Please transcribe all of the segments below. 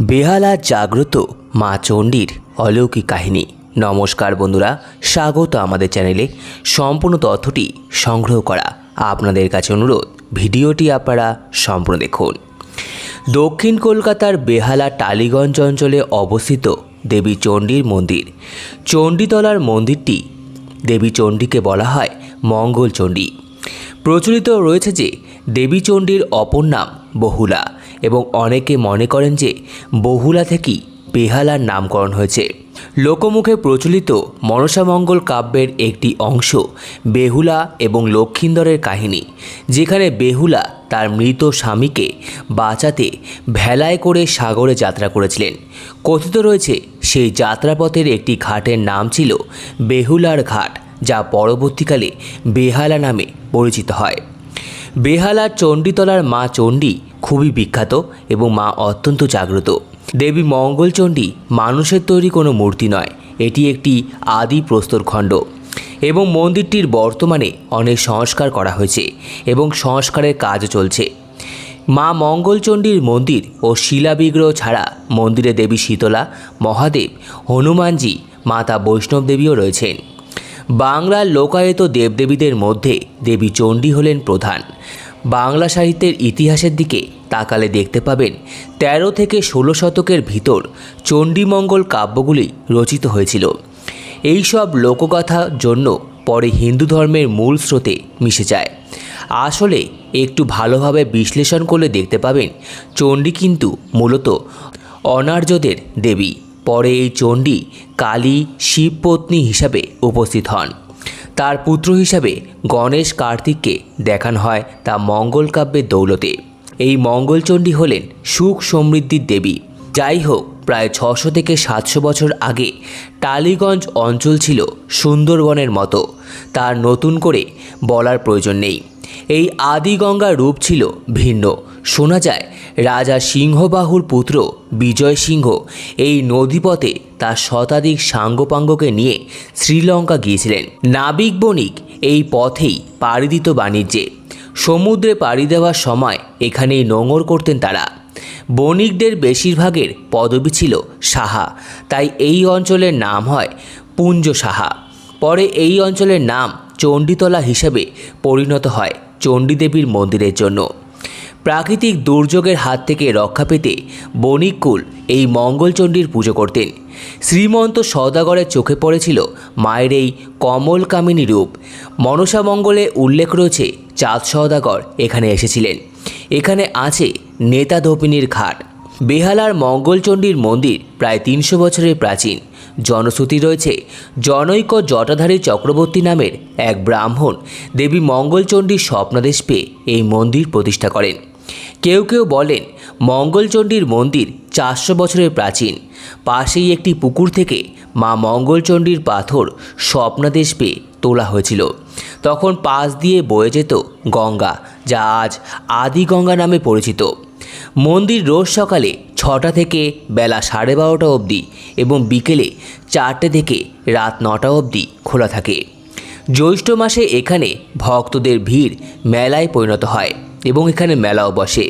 বেহালা জাগ্রত মা চণ্ডীর অলৌকিক কাহিনী। নমস্কার বন্ধুরা, স্বাগত আমাদের চ্যানেলে। সম্পূর্ণ তথ্যটি সংগ্রহ করা আপনাদের কাছে অনুরোধ। ভিডিওটি আপনারা সম্পূর্ণ দেখুন। দক্ষিণ কলকাতার বেহালা টালিগঞ্জ অঞ্চলে অবস্থিত দেবী চণ্ডীর মন্দির। চণ্ডীতলার মন্দিরটি দেবী চণ্ডীকে বলা হয় মঙ্গলচণ্ডী প্রচলিত রয়েছে যে দেবী চণ্ডীর অপর নাম বহুলা। এবং অনেকে মনে করেন যে বহুলা থেকেই বেহালার নামকরণ হয়েছে। লোকমুখে প্রচলিত মনসামঙ্গল কাব্যের একটি অংশ বেহুলা এবং লক্ষিন্দরের কাহিনী, যেখানে বেহুলা তার মৃত স্বামীকে বাঁচাতে ভেলায় করে সাগরে যাত্রা করেছিলেন। কথিত রয়েছে, সেই যাত্রাপথের একটি ঘাটের নাম ছিল বেহুলার ঘাট, যা পরবর্তীকালে বেহালা নামে পরিচিত হয়। বেহালার চণ্ডীতলার মা চণ্ডী খুবই বিখ্যাত এবং মা অত্যন্ত জাগ্রত। দেবী মঙ্গলচণ্ডী মানুষের তৈরি কোনো মূর্তি নয়, এটি একটি আদি প্রস্তরখণ্ড এবং মন্দিরটির বর্তমানে অনেক সংস্কার করা হয়েছে এবং সংস্কারের কাজ চলছে। মা মঙ্গলচণ্ডীর মন্দির ও শিলাবিগ্রহ ছাড়া মন্দিরে দেবী শীতলা, মহাদেব, হনুমানজি, মাতা বৈষ্ণব দেবীও রয়েছেন। বাংলার লোকায়ত দেবদেবীদের মধ্যে দেবী চণ্ডী হলেন প্রধান। বাংলা সাহিত্যের ইতিহাসের দিকে তাকালে দেখতে পাবেন তেরো থেকে ষোলো শতকের ভিতর চণ্ডীমঙ্গল কাব্যগুলি রচিত হয়েছিল। এই সব জন্য পরে হিন্দু ধর্মের মূল স্রোতে মিশে যায়। আসলে একটু ভালোভাবে বিশ্লেষণ করলে দেখতে পাবেন চণ্ডী কিন্তু মূলত অনার্যদের দেবী। পরে এই চণ্ডী কালী শিবপত্নী হিসাবে উপস্থিত হন। তার পুত্র হিসাবে গণেশ কার্তিককে দেখানো হয় তা মঙ্গল কাব্যের দৌলতে। এই মঙ্গলচণ্ডী হলেন সুখ সমৃদ্ধির দেবী। যাই হোক, প্রায় ছশো থেকে সাতশো বছর আগে টালিগঞ্জ অঞ্চল ছিল সুন্দরবনের মতো। তার নতুন করে বলার প্রয়োজন নেই। এই আদিগঙ্গার রূপ ছিল ভিন্ন। শোনা যায়, রাজা সিংহবাহুর পুত্র বিজয় সিংহ এই নদীপথে তার শতাধিক সাঙ্গপাঙ্গকে নিয়ে শ্রীলঙ্কা গিয়েছিলেন। নাবিক বণিক এই পথেই পাড়ি দিত বাণিজ্যে। সমুদ্রে পাড়ি দেওয়ার সময় এখানেই নোঙর করতেন তারা। বণিকদের বেশিরভাগের পদবি ছিল সাহা, তাই এই অঞ্চলের নাম হয় পুঞ্জ সাহা। পরে এই অঞ্চলের নাম চণ্ডীতলা হিসেবে পরিণত হয় চণ্ডীদেবীর মন্দিরের জন্য। প্রাকৃতিক দুর্যোগের হাত থেকে রক্ষা পেতে বণিককুল এই মঙ্গলচণ্ডীর পুজো করতেন। শ্রীমন্ত সদাগরের চোখে পড়েছিল মায়ের এই কমল কামিনী রূপ মনসামঙ্গলে উল্লেখ রয়েছে, চাঁদ সদাগর এখানে এসেছিলেন। এখানে আছে নেতা ধোপিনীর ঘাট। বেহালার মঙ্গলচণ্ডীর মন্দির প্রায় তিনশো বছরের প্রাচীন। জনশ্রুতি রয়েছে, জনৈক জটাধারী চক্রবর্তী নামের এক ব্রাহ্মণ দেবী মঙ্গলচণ্ডীর স্বপ্নাদেশ পেয়ে এই মন্দির প্রতিষ্ঠা করেন। কেউ কেউ বলেন মঙ্গলচণ্ডীর মন্দির চারশো বছরের প্রাচীন। পাশেই একটি পুকুর থেকে মা মঙ্গলচণ্ডীর পাথর স্বপ্নাদেশ পেয়ে তোলা হয়েছিল। তখন পাশ দিয়ে বয়ে যেত গঙ্গা, যা আজ আদি গঙ্গা নামে পরিচিত। মন্দির রোজ সকালে ছটা থেকে বেলা সাড়ে বারোটা অবধি এবং বিকেলে চারটে থেকে রাত নটা অবধি খোলা থাকে। জ্যৈষ্ঠ মাসে এখানে ভক্তদের ভিড় মেলায় পরিণত হয়। এবং এখানে মেলাও বসে।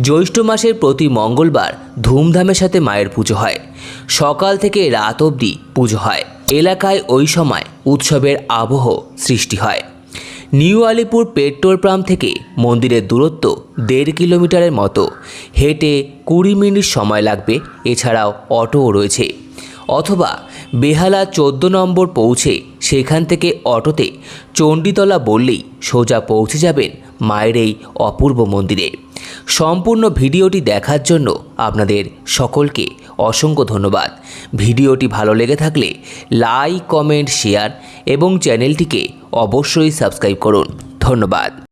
জ্যৈষ্ঠ মাসের প্রতি মঙ্গলবার ধুমধামের সাথে মায়ের পুজো হয়। সকাল থেকে রাত অবধি পুজো হয়। এলাকায় ওই সময় উৎসবের আবহ সৃষ্টি হয়। নিউ আলিপুর পেট্রোল পাম্প থেকে মন্দিরের দূরত্ব দেড় কিলোমিটারের মতো। হেঁটে কুড়ি মিনিট সময় লাগবে। এছাড়াও অটোও রয়েছে। অথবা বেহালা চোদ্দ নম্বর পৌঁছে সেখান থেকে অটোতে চণ্ডীতলা বললেই সোজা পৌঁছে যাবেন মায়ের এই অপূর্ব মন্দিরে। সম্পূর্ণ ভিডিওটি দেখার জন্য আপনাদের সকলকে অসংখ্য ধন্যবাদ। ভিডিওটি ভালো লেগে থাকলে লাইক, কমেন্ট, শেয়ার এবং চ্যানেলটিকে অবশ্যই সাবস্ক্রাইব করুন। ধন্যবাদ।